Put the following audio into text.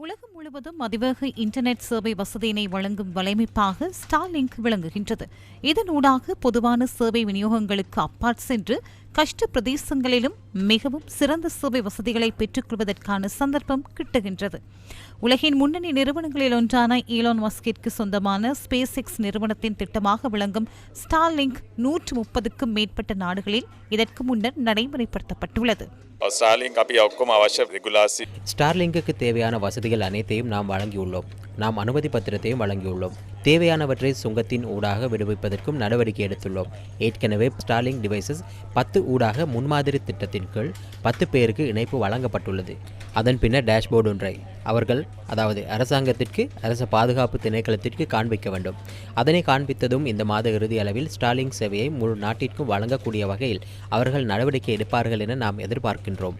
உலகம் முழுவதும் அதிவேக இன்டர்நெட் சேவை வசதியினை வழங்கும் வலைமைப்பாக ஸ்டார்லிங்க் விளங்குகின்றது. இதனூடாக பொதுவான சேவை விநியோகங்களுக்கு அப்பாற் சென்று கஷ்ட பிரதேசங்களிலும் மிகவும் சிறந்த சுவை வசதிகளை பெற்றுக்கொள்வதற்கான சந்தர்ப்பம் கிட்டுகின்றது. உலகின் முன்னணி நிறுவனங்களில் ஒன்றான ஈலான் மஸ்கிற்கு சொந்தமான ஸ்பேஸ் எக்ஸ் நிறுவனத்தின் திட்டமாக விளங்கும் ஸ்டார்லிங்க் நூற்று முப்பதுக்கும் மேற்பட்ட நாடுகளில் இதற்கு முன்னர் நடைமுறைப்படுத்தப்பட்டுள்ளது. ஸ்டார்லிங்குக்கு தேவையான வசதிகள் அனைத்தையும் நாம் வழங்கியுள்ளோம். நாம் அனுமதி பத்திரத்தையும் வழங்கியுள்ளோம். தேவையானவற்றை சுங்கத்தின் ஊடாக விடுவிப்பதற்கும் நடவடிக்கை எடுத்துள்ளோம். ஏற்கனவே ஸ்டார்லிங் டிவைசஸ் பத்து ஊடாக முன்மாதிரி திட்டத்தின் கீழ் பத்து பேருக்கு இணைப்பு வழங்கப்பட்டுள்ளது. அதன் பின்னர் டேஷ்போர்டு ஒன்றை அவர்கள் அதாவது அரசாங்கத்திற்கு அரச பாதுகாப்பு திணைக்களத்திற்கு காண்பிக்க வேண்டும். அதனை காண்பித்ததும் இந்த மாத இறுதி அளவில் ஸ்டாலிங் சேவையை முழு நாட்டிற்கும் வழங்கக்கூடிய வகையில் அவர்கள் நடவடிக்கை எடுப்பார்கள் என நாம் எதிர்பார்க்கின்றோம்.